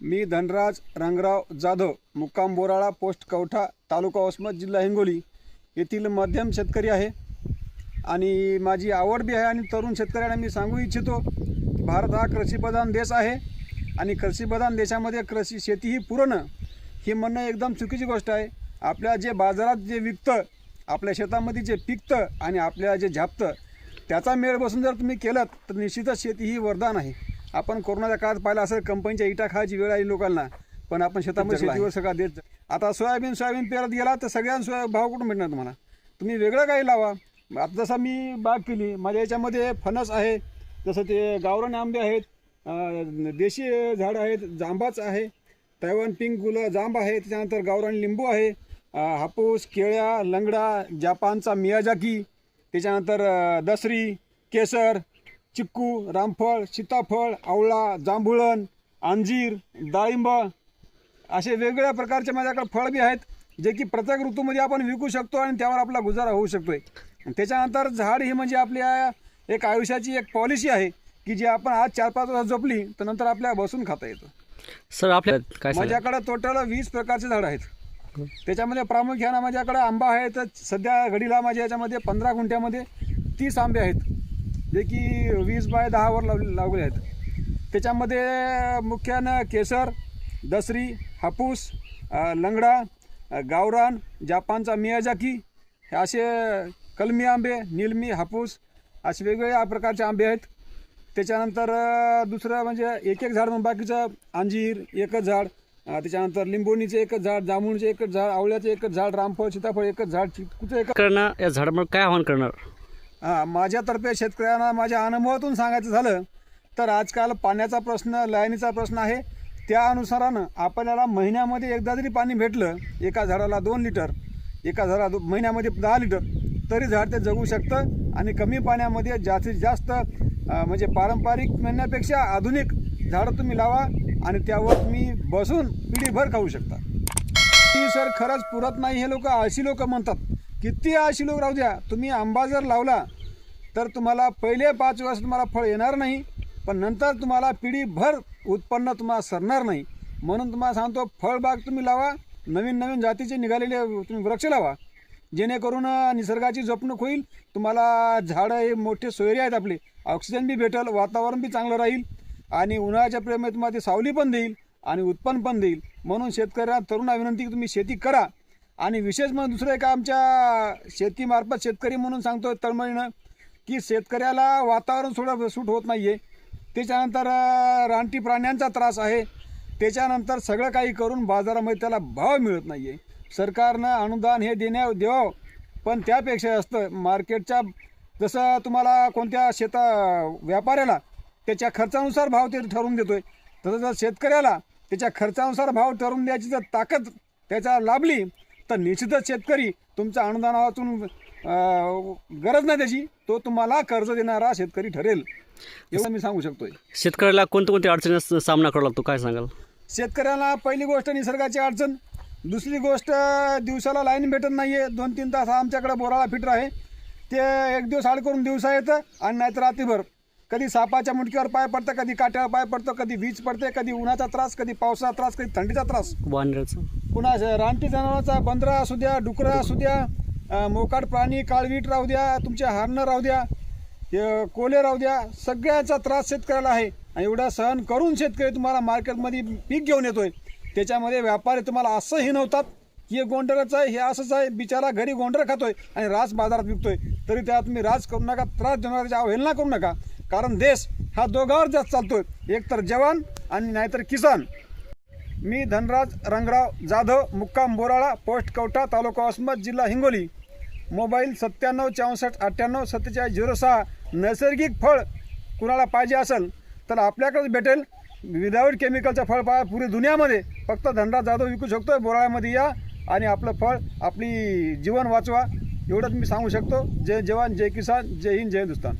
मी धनराज रंगराव जाधव मुक्काम बोराळा पोस्ट कवठा तालुका वसमत जिल्हा हिंगोली येथील मध्यम शेतकरी आहे. आणि माझी आवड बी आहे आणि तरुण शेतकऱ्यांना मी सांगू इच्छितो भारत हा कृषीप्रधान देश आहे. आणि कृषीप्रधान देशामध्ये कृषी शेती ही पुरणं ही म्हणणं एकदम चुकीची गोष्ट आहे. आपल्या जे बाजारात जे विकतं आपल्या शेतामध्ये जे पिकतं आणि आपल्या जे झापतं त्याचा मेळ बसून जर तुम्ही केलं तर निश्चितच शेती ही वरदान आहे. आपण कोरोनाच्या काळात पाहिलं असेल कंपनीच्या इटा खायची वेळ आली लोकांना. पण आपण शेतामध्ये शेतीवर सगळा देत जा- आता सोयाबीन सोयाबीन पेरत गेला तर सगळ्यांना सोया भाव कुठून भेटणार तुम्हाला? तुम्ही वेगळं काही लावा. आता जसं मी बाग केली माझ्या याच्यामध्ये फणस आहे जसं ते गावरान आंबे आहेत अं, देशी झाडं आहेत जांबाच आहे तैवान पिंक गुलं जांब आहे त्याच्यानंतर गावरान लिंबू आहे अं, हापूस केळ्या लंगडा जपानचा मियाजाकी त्याच्यानंतर अं, दसरी केसर चिक्कू रामफळ सीताफळ आवळा जांभुळण अंजीर डाळिंब असे वेगवेगळ्या प्रकारचे माझ्याकडे फळ बी आहेत जे की प्रत्येक ऋतूमध्ये आपण विकू शकतो आणि त्यावर आपला गुजारा होऊ शकतोय. आणि त्याच्यानंतर झाड ही म्हणजे आपल्या एक आयुष्याची एक पॉलिसी आहे की जी आपण आज चार पाच वर्ष जपली तर नंतर आपल्या बसून खाता येतं. सर आपल्या काय माझ्याकडे टोटल वीस प्रकारचे झाड आहेत. त्याच्यामध्ये प्रामुख्यानं माझ्याकडे आंबा आहे तर सध्या घडीला माझ्या याच्यामध्ये पंधरा गुंठ्यामध्ये तीस आंबे आहेत. जे की वीस बाय दहावर लाव लावले आहेत. त्याच्यामध्ये मुख्यानं केसर दसरी हापूस लंगडा गावरान जापानचा मियाजाकी हे असे कलमी आंबे निलमी हापूस असे वेगवेगळ्या प्रकारचे आंबे आहेत. त्याच्यानंतर दुसरं म्हणजे एक एक झाड मग बाकीचं अंजीर एकच झाड त्याच्यानंतर लिंबोणीचं एकच झाड जांभूळचं एकच झाड आवळ्याचं एकच झाड रामफळ सीताफळ एकच झाड चिकूचं एक करणार या झाडामुळे काय आव्हान करणार? हां माझ्यातर्फे शेतकऱ्यांना माझ्या अनुभवातून सांगायचं झालं तर आजकाल पाण्याचा प्रश्न लाईनीचा प्रश्न आहे. त्या अनुसारानं आपल्याला महिन्यामध्ये एकदा जरी पाणी भेटलं एका झाडाला दोन लिटर एका झाडाला दो महिन्यामध्ये दहा लिटर तरी झाड ते जगू शकतं आणि कमी पाण्यामध्ये जास्तीत जास्त म्हणजे पारंपरिक म्हणण्यापेक्षा आधुनिक झाडं तुम्ही लावा आणि त्यावर तुम्ही बसून पिढीभर खाऊ शकता. ती सर खरंच पुरत नाही हे लोक आळशी लोक म्हणतात. किती आळशी लोक राहू द्या. तुम्ही आंबा जर लावला तर तुम्हाला पहिले पाच वर्ष तुम्हाला फळ येणार नाही पण नंतर तुम्हाला पिढीभर उत्पन्न तुम्हाला सरणार नाही. म्हणून तुम्हाला सांगतो फळबाग तुम्ही लावा नवीन नवीन जातीचे निघालेले तुम्ही वृक्ष लावा. जेणेकरून निसर्गाची जपणूक होईल तुम्हाला झाडं हे मोठे सोयरे आहेत आपले. ऑक्सिजन बी भेटेल वातावरण बी चांगलं राहील आणि उन्हाळ्याच्या प्रेमात तुम्हाला ती सावली पण देईल आणि उत्पन्न पण देईल. म्हणून शेतकऱ्यांना तरुणा विनंती की तुम्ही शेती करा. आणि विशेष म्हणजे दुसरं एक आमच्या शेतीमार्फत शेतकरी म्हणून सांगतो तळमळीनं की शेतकऱ्याला वातावरण थोडं सूट होत नाही आहे त्याच्यानंतर रानटी प्राण्यांचा त्रास आहे. त्याच्यानंतर सगळं काही करून बाजारामध्ये त्याला भाव मिळत नाही आहे सरकारनं अनुदान हे देण्या द्यावं पण त्यापेक्षा असतं मार्केटच्या जसं तुम्हाला कोणत्या शेता व्यापाऱ्याला त्याच्या खर्चानुसार भाव ते ठरवून देतोय तसं जर शेतकऱ्याला त्याच्या खर्चानुसार भाव ठरवून द्यायची जर ताकद त्याचा लाभली तर निश्चितच शेतकरी तुमच्या अनुदानातून गरज नाही त्याची तो तुम्हाला कर्ज देणारा शेतकरी ठरेल. एवढं मी सांगू शकतोय. शेतकऱ्याला कोणत्या कोणत्या अडचणीचा सामना करावा लागतो काय सांगाल? शेतकऱ्याला पहिली गोष्ट निसर्गाची अडचण. दुसरी गोष्ट दिवसाला लाईन भेटत नाही आहे दोन तीन तास आमच्याकडे बोराळा फिटर आहे ते एक दिवस आड करून दिवसा येतं आणि नाहीतर रात्रीभर कधी सापाच्या मुंडक्यावर पाय पडतं कधी काट्यावर पाय पडतो कधी वीज पडते कधी उन्हाचा त्रास कधी पावसाचा त्रास कधी थंडीचा त्रास. वानराचं. पुन्हा रानटी जनावरांचा बंदरा असू द्या डुकरं असू द्या मोकाट प्राणी काळवीट राहू द्या तुमचे हरणं राहू द्या कोले राहू द्या सगळ्याचा त्रास शेतकऱ्याला आहे. आणि एवढा सहन करून शेतकरी तुम्हाला मार्केटमध्ये पीक घेऊन येतोय. त्याच्यामध्ये व्यापारी तुम्हाला असं हिनवतात की हे गोंडरच आहे हे असंच आहे बिचारा घरी गोंडर खातोय आणि रास बाजारात विकतोय. तरी त्यात तुम्ही राज करू नका त्रास देणाऱ्याची अवहेलना करू नका. कारण देश हा दोघांवर जास्त चालतोय. एकतर जवान आणि नाहीतर किसान. मी धनराज रंगराव जाधव मुक्काम बोराळा पोस्ट कवठा तालुका वसमत जिल्हा हिंगोली. मोबाईल सत्त्याण्णव चौसष्ट अठ्ठ्याण्णव सत्तेचाळीस झिरो सहा. नैसर्गिक फळ कुणाला पाहिजे असेल तर आपल्याकडेच भेटेल. विदाऊट केमिकलचं फळ पाहा पुरी दुनियामध्ये. फक्त धनराज जाधव विकू शकतो बोराळ्यामध्ये या आणि आपलं फळ आपली जीवन वाचवा. एवढंच मी सांगू शकतो. जय जवान जय किसान जय हिंद जय हिंदुस्तान